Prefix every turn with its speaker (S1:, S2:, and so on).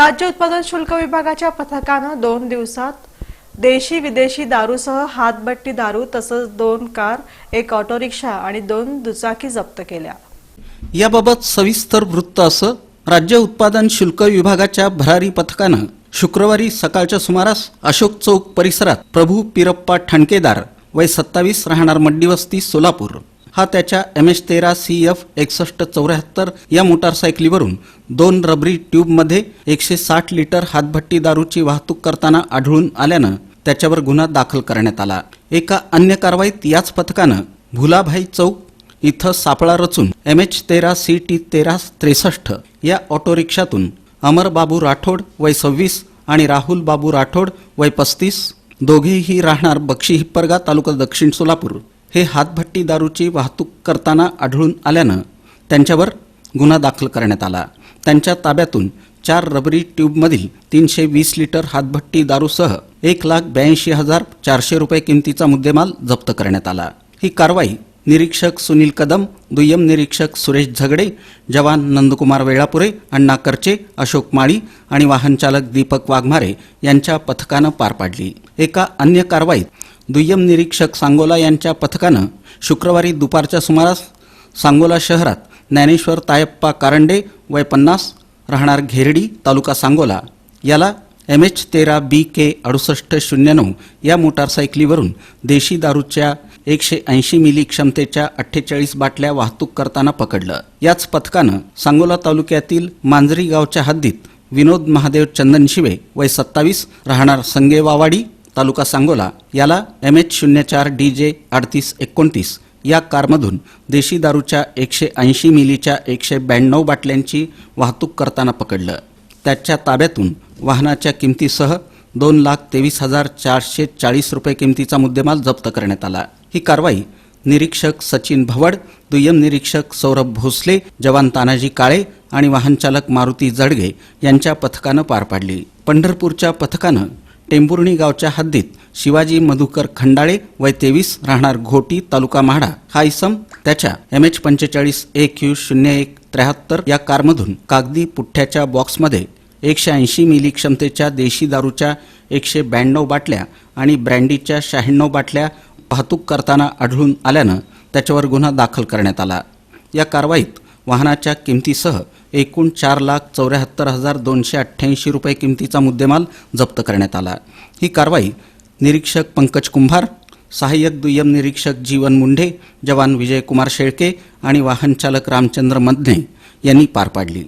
S1: राज्य उत्पादन शुल्क विभागाच्या पथकानं दोन दिवसात देशी विदेशी दारूसह हातभट्टी दारू तसंच दोन कार एक ऑटो रिक्षा आणि दोन दुचाकी जप्त केल्या.
S2: याबाबत सविस्तर वृत्त असं राज्य उत्पादन शुल्क विभागाच्या भरारी पथकानं शुक्रवारी सकाळच्या सुमारास अशोक चौक परिसरात प्रभू पिरप्पा ठणकेदार वय सत्तावीस राहणार मड्डीवस्ती सोलापूर हा त्याच्या एम एच तेरा सी एफ एकसष्ट चौऱ्याहत्तर या मोटारसायकलीवरून दोन रबरी ट्यूबमध्ये एकशे साठ लिटर हातभट्टी दारूची वाहतूक करताना आढळून आल्यानं त्याच्यावर गुन्हा दाखल करण्यात आला. एका अन्य कारवाईत याच पथकानं भुलाभाई चौक इथं सापळा रचून एम एच तेरा सी टी तेरा त्रेसष्ट या ऑटो रिक्षातून अमर बाबू राठोड वय सव्वीस आणि राहुल बाबू राठोड वय पस्तीस दोघेही राहणार बक्षी हिप्परगा तालुका दक्षिण सोलापूर. हे हातभट्टी दारूची वाहतूक करताना आढळून आल्यानं त्यांच्यावर गुन्हा दाखल करण्यात आला. त्यांच्या ताब्यातून चार रबरी ट्यूबमधील तीनशे वीस लिटर हातभट्टी दारूसह एक लाख ब्याऐंशी हजार चारशे रुपये किमतीचा मुद्देमाल जप्त करण्यात आला. ही कारवाई निरीक्षक सुनील कदम दुय्यम निरीक्षक सुरेश झगडे जवान नंदकुमार वेळापुरे अण्णा करचे अशोक माळी आणि वाहनचालक दीपक वाघमारे यांच्या पथकानं पार पाडली. एका अन्य कारवाईत दुय्यम निरीक्षक सांगोला यांच्या पथकानं शुक्रवारी दुपारच्या सुमारास सांगोला शहरात ज्ञानेश्वर तायप्पा कारंडे वय पन्नास राहणार घेरडी तालुका सांगोला याला एम एच तेरा बी के अडुसष्ट शून्य नऊ या मोटारसायकलीवरून देशी दारूच्या एकशे ऐंशी मिली क्षमतेच्या अठ्ठेचाळीस बाटल्या वाहतूक करताना पकडलं. याच पथकानं सांगोला तालुक्यातील मांजरी गावच्या हद्दीत विनोद महादेव चंदन शिवे वय सत्तावीस राहणार संगेवावाडी तालुका सांगोला याला एम एच शून्य चार डी जे अडतीस एकोणतीस या कारमधून देशी दारूच्या एकशे ऐंशी मिलीच्या एकशे ब्याण्णव बाटल्यांची वाहतूक करताना पकडलं. त्याच्या ताब्यातून वाहनाच्या किमतीसह दोन लाख तेवीस हजार चारशे चाळीस रुपये किमतीचा मुद्देमाल जप्त करण्यात आला. ही कारवाई निरीक्षक सचिन भवड दुय्यम निरीक्षक सौरभ भोसले जवान तानाजी काळे आणि वाहनचालक मारुती जडगे यांच्या पथकानं पार पाडली. पंढरपूरच्या पथकानं टेंभुर्णी गावच्या हद्दीत शिवाजी मधुकर खंडाळे वय तेवीस राहणार घोटी तालुका म्हाडा. हा इसम त्याच्या एम एच पंचेचाळीस ए क्यू शून्य एक त्र्याहत्तर या कारमधून कागदी पुठ्ठ्याच्या बॉक्समध्ये एकशे ऐंशी मिली क्षमतेच्या देशी दारूच्या एकशे ब्याण्णव बाटल्या आणि ब्रँडीच्या शहाण्णव बाटल्या वाहतूक करताना आढळून आल्यानं त्याच्यावर गुन्हा दाखल करण्यात आला. या कारवाईत वाहनाच्या किमतीसह एकूण चार लाख चौऱ्याहत्तर हजार दोनशे अठ्ठ्याऐंशी रुपये किमतीचा मुद्देमाल जप्त करण्यात आला. ही कारवाई निरीक्षक पंकज कुंभार सहाय्यक दुय्यम निरीक्षक जीवन मुंढे जवान विजयकुमार शेळके आणि वाहनचालक रामचंद्र मधने यांनी पार पाडली.